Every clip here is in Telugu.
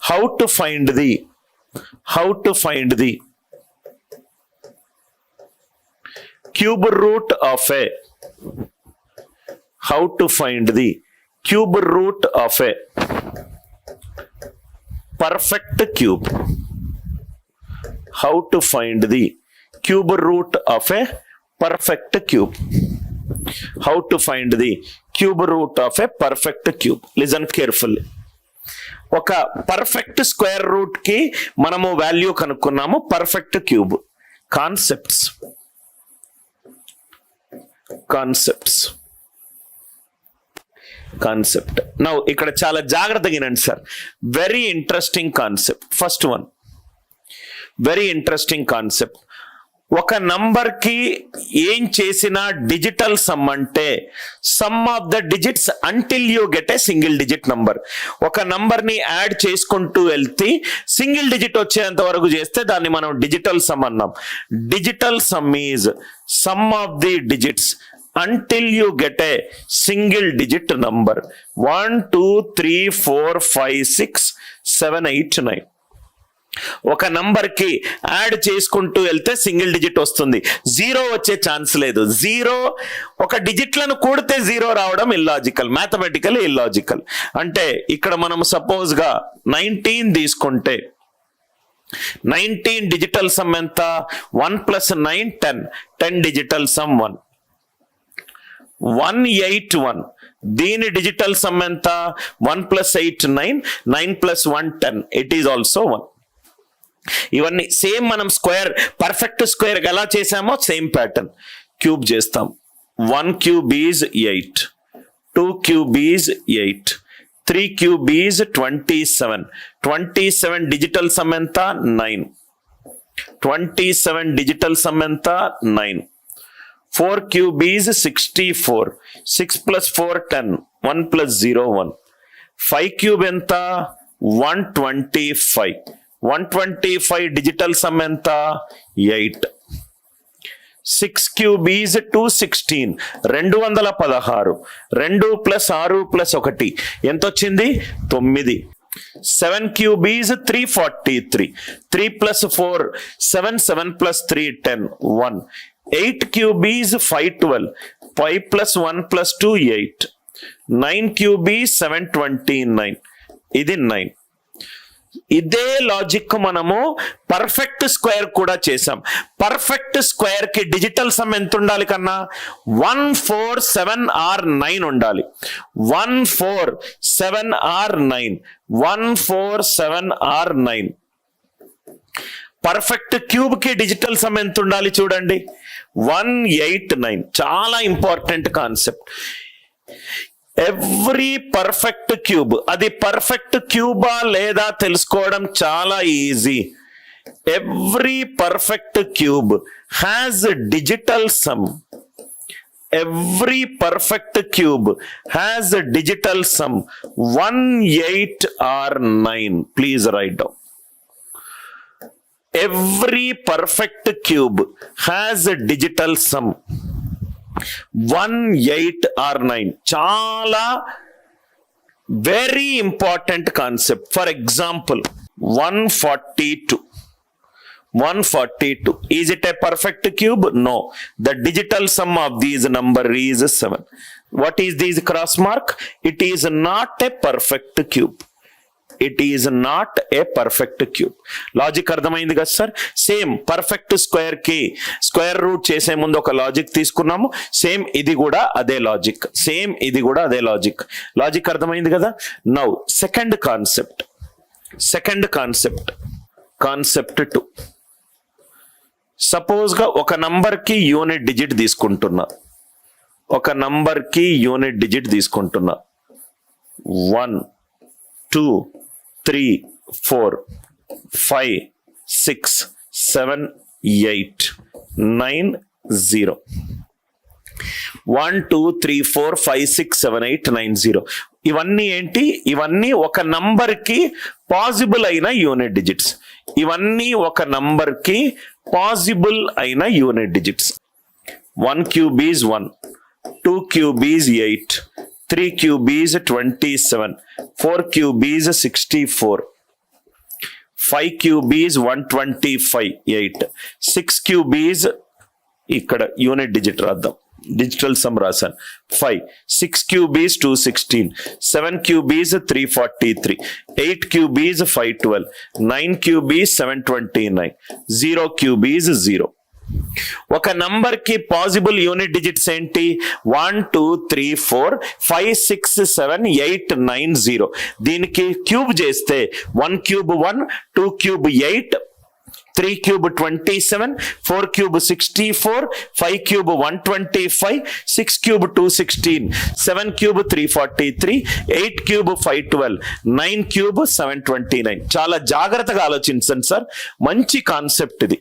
how to find the how to find the cube root of a how to find the cube root of a perfect cube how to find the cube root of a perfect cube how to find the cube root of a perfect cube listen carefully ఒక పర్ఫెక్ట్ స్క్వేర్ రూట్ కి మనము value కనుక్కున్నాము perfect cube concepts concepts concept నా ఇక్కడ చాలా జాగ్రత్తగా వినండి sir very interesting concept first one very interesting concept ఒక కి ఏం చేసినా డిజిటల్ సమ్ అంటే sum of the digits until you get a single digit number ఒక ని యాడ్ చేసుకుంటూ వెళ్తే సింగిల్ డిజిట్ వచ్చేంత వరకు చేస్తే దాన్ని మనం డిజిటల్ సమ్ అన్నాం digital sum is sum of the digits until you get a single digit number one two three four five six seven eight nine ఒక నంబర్కి యాడ్ చేసుకుంటూ వెళ్తే సింగిల్ డిజిట్ వస్తుంది జీరో వచ్చే ఛాన్స్ లేదు జీరో ఒక డిజిట్లను కూడితే జీరో రావడం ఇల్లాజికల్ మ్యాథమెటికల్ ఇల్లాజికల్ అంటే ఇక్కడ మనం సపోజ్గా నైన్టీన్ తీసుకుంటే నైన్టీన్ డిజిటల్ సమ్ ఎంత one plus nine ten ten digital sum one one eight one దీని డిజిటల్ సమ్ ఎంత one plus eight nine nine plus one ten it is also one ఇవన్నీ సేమ్ మనం స్క్వేర్ పర్ఫెక్ట్ స్క్వేర్ ఎలా చేసామో సేమ్ ప్యాటర్న్ క్యూబ్ చేస్తాం one cube is eight two cube is eight three cube is twenty seven twenty seven digital sum ఎంత nine twenty seven digital sum ఎంత nine four cube is sixty four six plus four ten one plus zero one five cube ఎంత one twenty five one twenty five digital sum ఎంత eight six cube is two sixteen రెండు వందల పదహారు రెండు ప్లస్ ఆరు ప్లస్ ఒకటి ఎంత వచ్చింది తొమ్మిది seven cube is three forty three three plus four seven seven plus three ten one eight cube is five twelve five plus one plus two eight nine cube is seven twenty nine ఇది నైన్ ఇదే లాజిక్ మనము పర్ఫెక్ట్ స్క్వేర్ కూడా చేసాం పర్ఫెక్ట్ స్క్వేర్ కి డిజిటల్ సమ్ ఎంత ఉండాలి కన్నా one four seven or nine ఉండాలి one four seven or nine one four seven or nine perfect cube కి డిజిటల్ సమ్ ఎంత ఉండాలి చూడండి వన్ ఎయిట్ నైన్ చాలా important concept every perfect cube అది పర్ఫెక్ట్ క్యూబా లేదా తెలుసుకోవడం చాలా easy every perfect cube has digital sum every perfect cube has digital sum one eight or nine please write down every perfect cube has digital sum 1, 8 or 9. Chala very important concept. For example, 142. 142. Is it a perfect cube? No. The digital sum of these number is 7. What is this cross mark? It is not a perfect cube. It is not a perfect cube logic అర్థమైంది కదా సార్ సేమ్ పర్ఫెక్ట్ స్క్వేర్ కి స్క్వేర్ రూట్ చేసే ముందు ఒక లాజిక్ తీసుకున్నాము సేమ్ ఇది కూడా అదే లాజిక్ సేమ్ ఇది కూడా అదే లాజిక్ లాజిక్ అర్థమైంది కదా now second concept second concept concept two సపోజ్గా ఒక కి యూనిట్ డిజిట్ తీసుకుంటున్నా ఒక నంబర్కి యూనిట్ డిజిట్ తీసుకుంటున్నా one two three four five six seven eight nine zero one two three four five six seven eight nine zero ఇవన్నీ ఏంటి ఇవన్నీ ఒక నంబర్కి పాసిబుల్ అయిన యూనిట్ డిజిట్స్ ఇవన్నీ ఒక నంబర్కి పాసిబుల్ అయిన unit digits one cube is one two cube is eight three cube is twenty seven four cube is sixty four five cube is one twenty five eight six cube is ఇక్కడ యూనిట్ డిజిట్ రాద్దాం డిజిటల్ సమ్ రాశాను five six cube is two sixteen seven cube is three forty three eight cube is five twelve nine cube is seven twenty nine zero cube is zero ఒక నంబర్కి పాసిబుల్ యూనిట్ డిజిట్స్ ఏంటి one two three four five six seven eight nine zero దీనికి క్యూబ్ చేస్తే one cube one two cube eight three cube twenty seven four cube sixty four five cube one twenty five six cube two sixteen seven cube three forty three eight cube five twelve nine cube seven twenty nine చాలా జాగ్రత్తగా ఆలోచించండి సార్ మంచి కాన్సెప్ట్ ఇది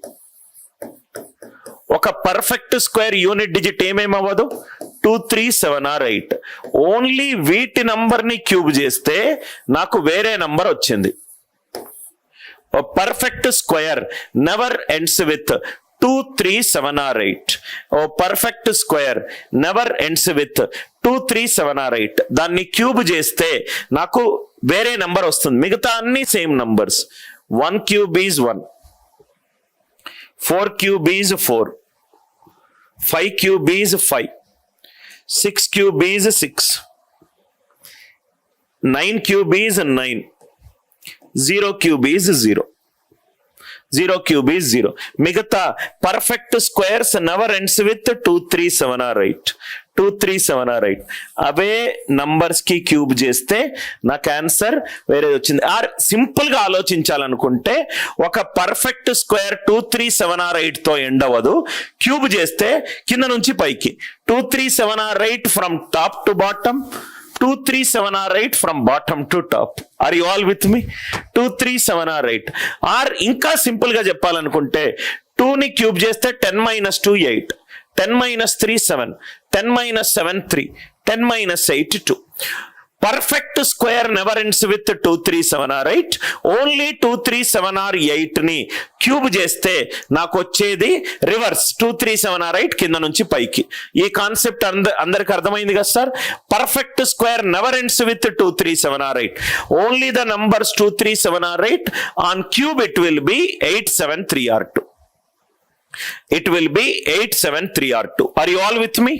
ఒక పర్ఫెక్ట్ స్క్వేర్ యూనిట్ డిజిట్ ఏమేమి అవ్వదు two three seven or eight only వీటి ని క్యూబ్ చేస్తే నాకు వేరే నంబర్ వచ్చింది perfect square never ends with two three seven or eight oh perfect square never ends with two three seven or eight దాన్ని క్యూబ్ చేస్తే నాకు వేరే నంబర్ వస్తుంది మిగతా అన్ని same numbers one cube is one four cube is four five cube is five six cube is six nine cube is nine zero cube is zero zero cube is zero మిగతా perfect squares never ends with two three seven or eight two three seven or eight అవే నంబర్స్ కి క్యూబ్ చేస్తే నాకు ఆన్సర్ వేరే వచ్చింది ఆర్ సింపుల్ గా ఆలోచించాలనుకుంటే ఒక perfect square two three seven or eight తో ఎండ్ అవ్వదు క్యూబ్ చేస్తే కింద నుంచి పైకి two three seven or eight from top to bottom two three seven or eight from bottom to top are you all with me two three seven or eight or ఇంకా సింపుల్ గా చెప్పాలనుకుంటే టూ ని క్యూబ్ చేస్తే ten minus two eight ten minus three seven ten minus seven three ten minus eight two perfect square never ends with two three seven or eight only two three seven or ఎయిట్ని cube చేస్తే నాకు వచ్చేది reverse two three seven or eight కింద నుంచి పైకి ఈ కాన్సెప్ట్ అంద అందరికి అర్థమైంది కదా sir perfect square never ends with two three seven or eight only the numbers two three seven or eight on cube it will be eight seven three or two it will be eight seven three or two are you all with me